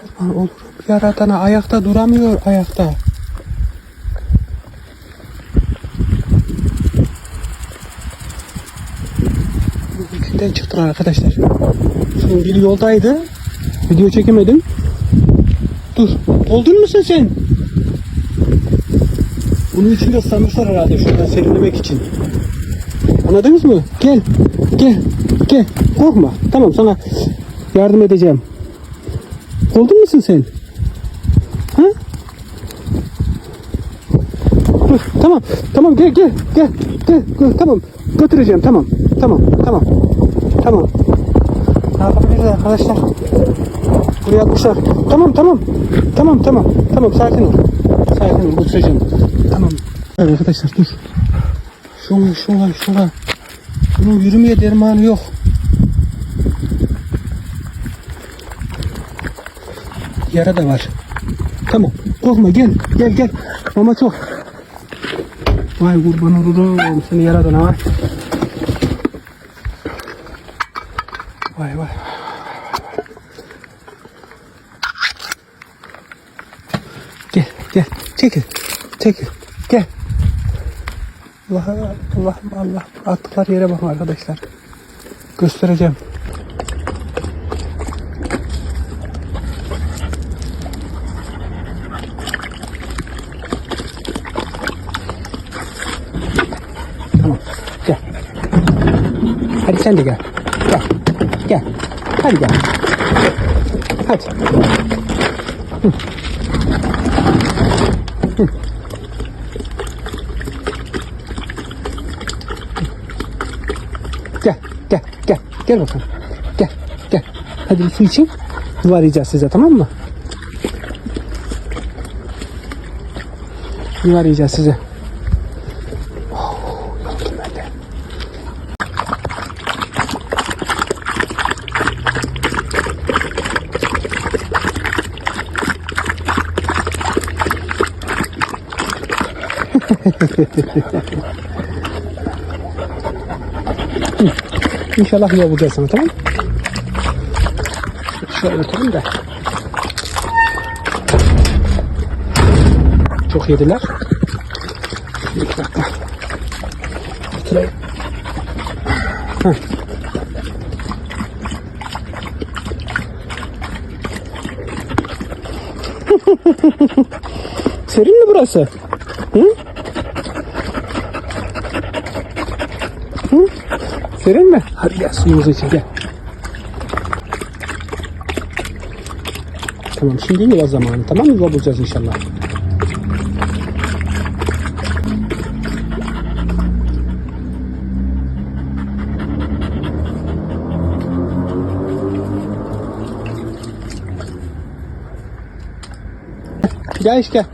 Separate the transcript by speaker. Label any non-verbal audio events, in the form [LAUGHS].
Speaker 1: Kurban olur. Yaratana ayakta duramıyor ayakta. İçinden çıktılar arkadaşlar. Şimdi bir yoldaydı. Video çekemedim. Dur. Oldun musun sen? Bunun içinde ıslanmışlar herhalde şuradan serinlemek için. Anladınız mı? Gel. Gel. Gel. Korkma. Tamam sana yardım edeceğim. Oldun musun sen? Ha? Dur. Tamam. Tamam gel gel. Gel. Gel. gel. Tamam. Götüreceğim. Tamam. Tamam. Tamam. Tamam. Ne yapabiliriz arkadaşlar? Buraya atmışlar. Tamam tamam. Tamam tamam. Tamam sakin ol. Sakin ol. Götüreceğim. Tamam. Evet arkadaşlar dur. Şuna şuna şuna. Bunun yürümeye dermanı yok. Yara da var. Tamam. Korkma gel. Gel gel. Mama çok. Vay kurban olurum. Seni yaradan ha. Vay vay. Gel gel. Çekil. Çekil. Gel. Allah Allah Allah. Attıkları yere bakın arkadaşlar. Göstereceğim. Gel. Hadi sen de gel. Gel. Gel. Hadi gel. Hadi. Gel, gel, gel. Gel bakalım. Gel, gel. Hadi bir su için. Duvar arayacağız size tamam mı? Duvar arayacağız size. [LAUGHS] İnşallah yol bulacağız sana tamam? Şöyle oturayım da. Çok yediler. Bir dakika. Oturayım. Heh. [LAUGHS] Serin mi burası? Hı? Hı? Serin mi? Hadi gel suyumuzu için gel. Tamam şimdi yuva zamanı tamam mı? Yuva bulacağız inşallah. Gel işte.